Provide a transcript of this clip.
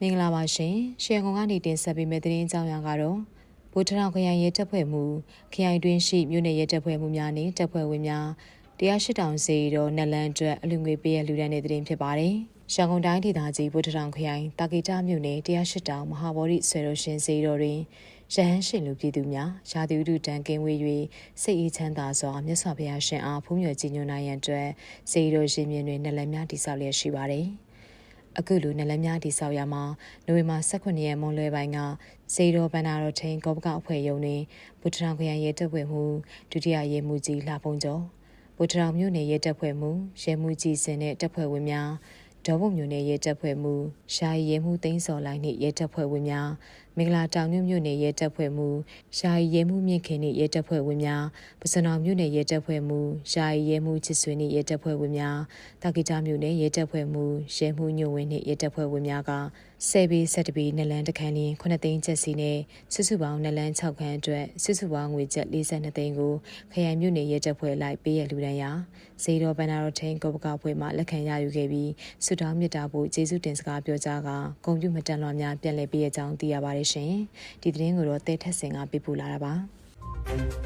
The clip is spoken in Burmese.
မင်္ဂလာပါရှင်ရှယ်ကွန်ကနေတင်ဆက်ပေးမယ့်သတင်းအကြောင်းအရာကတော့ဗိုလ်ထထောင်ခရိုင်ရဲတပ်ဖွဲ့မှုခရိုင်တွင်းရှိမြို့နယ်ရဲတပ်ဖွဲ့မှုများနဲ့တပ်ဖွဲ့ဝင်များတရားရှိတောင်စီတော်နက်လန်းအတွက်အလူငွေပေးရလူဒန်းတဲ့သတင်းဖြစ်ပါတယ်။ရှောင်းကုန်တိုင်းဒေသကြီးဗိုလ်ထထောင်ခရိုင်တာဂီတာမြို့နယ်တရားရှိတောင်မဟာဗောဓိဆွေတော်ရှင်စီတော်တွင်ရဟန်းရှင်လူပြည်သူများရာသီဥတုတန်ကင်းဝေး၍စိတ်အေးချမ်းသာစွာမြတ်စွာဘုရားရှင်အားဖူးမြော်ကြည်ညိုနိုင်ရန်အတွက်စီတော်ရှင်မြင်တွင်နက်လန်းများတည်ဆောက်လျက်ရှိပါတယ်။ အခုလိုနလများတိဆောက်ရမှာနိုဝင်ဘာ18ရက်မွန်လွဲပိုင်းကစေတော်ဘန္နာတော်ထိန်ကောပကအဖွဲ့ယုံတွင်ဗုဒ္ဓထောင်ခရိုင်ရဲတပ်ဖွဲ့မှုဒုတိယရဲမှူးကြီးလှဖုံးကျော်ဗုဒ္ဓထောင်မြို့နယ်ရဲတပ်ဖွဲ့မှုရဲမှူးကြီးစင်တဲ့တပ်ဖွဲ့ဝင်များဒေါ်ဘုံမြို့နယ်ရဲတပ်ဖွဲ့မှုရှာရီရဲမှူးသိန်းစော်လိုက်နှင့်ရဲတပ်ဖွဲ့ဝင်များ မင်္ဂလာတောင်မြို့မြို့နယ်ရဲတပ်ဖွဲ့မှုရှာရီရဲမှူးမြင့်ခင်နှင့်ရဲတပ်ဖွဲ့ဝင်များပစနောင်မြို့နယ်ရဲတပ်ဖွဲ့မှုရှာရီရဲမှူးချစ်ဆွေနှင့်ရဲတပ်ဖွဲ့ဝင်များတာဂီတာမြို့နယ်ရဲတပ်ဖွဲ့မှုရဲမှူးညိုဝင်းနှင့်ရဲတပ်ဖွဲ့ဝင်များကဆယ်ဘီဆက်တဘီနလန်တခန်းလင်း9သိန်းကျပ်စီနဲ့စုစုပေါင်းနလန်6ခန်းအတွက်စုစုပေါင်းငွေကျပ်42သိန်းကိုခရိုင်မြို့နယ်ရဲတပ်ဖွဲ့လိုက်ပေးရလူဒန်းရာဇေတော်ဘန်နာတော်ထိန်ကောပကဖွဲ့မှလက်ခံရယူခဲ့ပြီးဆုတောင်းမြတ်တာဖို့ကျေးဇူးတင်စကားပြောကြားကဂုဏ်ပြုမတန်လွှာများပြန်လည်ပေးရကြောင်းသိရပါတယ်ရှင်ဒီသတင်းကိုတော့တဲထက်စင်ကပေးပို့လာတာပါ